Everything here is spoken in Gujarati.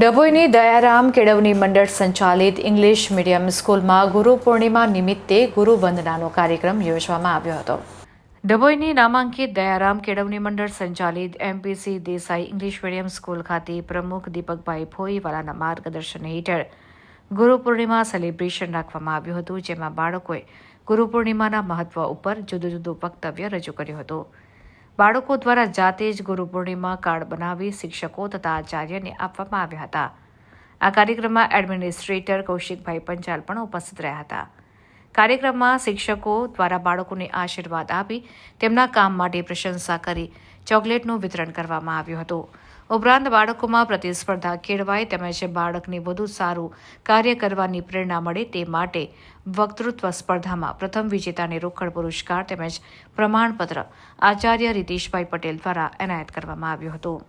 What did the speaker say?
ડભોઈની દયારામ કેળવણી મંડળ સંચાલિત ઇંગ્લિશ મીડિયમ સ્કૂલમાં ગુરુ પૂર્ણિમા નિમિત્તે ગુરુ વંદનાનો કાર્યક્રમ યોજવામાં આવ્યો હતો. ડભોઈની નામાંકિત દયારામ કેળવણી મંડળ સંચાલિત MPC Desai English medium school ખાતે પ્રમુખ દીપકભાઈ ભોઈવાલાના માર્ગદર્શન હેઠળ ગુરુ પૂર્ણિમા સેલિબ્રેશન રાખવામાં આવ્યું હતું, જેમાં બાળકોએ ગુરુ પૂર્ણિમાના મહત્વ ઉપર જુદું જુદું વક્તવ્ય રજૂ કર્યું હતું. બાળકો દ્વારા જાતે જ ગુરુ પૂર્ણિમા કાર્ડ બનાવી શિક્ષકો તથા આચાર્યને આપવામાં આવ્યા હતા. આ કાર્યક્રમમાં એડમિનિસ્ટ્રેટર કૌશિકભાઈ પંચાલ પણ ઉપસ્થિત રહ્યા હતા. કાર્યક્રમમાં શિક્ષકો દ્વારા બાળકોને આશીર્વાદ આપી તેમના કામ માટે પ્રશંસા કરી ચોકલેટનું વિતરણ કરવામાં આવ્યું હતું. ઉપરાંત બાળકોમાં પ્રતિસ્પર્ધા કેળવાય તેમજ બાળકને વધુ સારું કાર્ય કરવાની પ્રેરણા મળે તે માટે વક્તૃત્વ સ્પર્ધામાં પ્રથમ વિજેતાને રોકડ પુરસ્કાર તેમજ પ્રમાણપત્ર આચાર્ય રીતેશભાઈ પટેલ દ્વારા એનાયત કરવામાં આવ્યું હતું.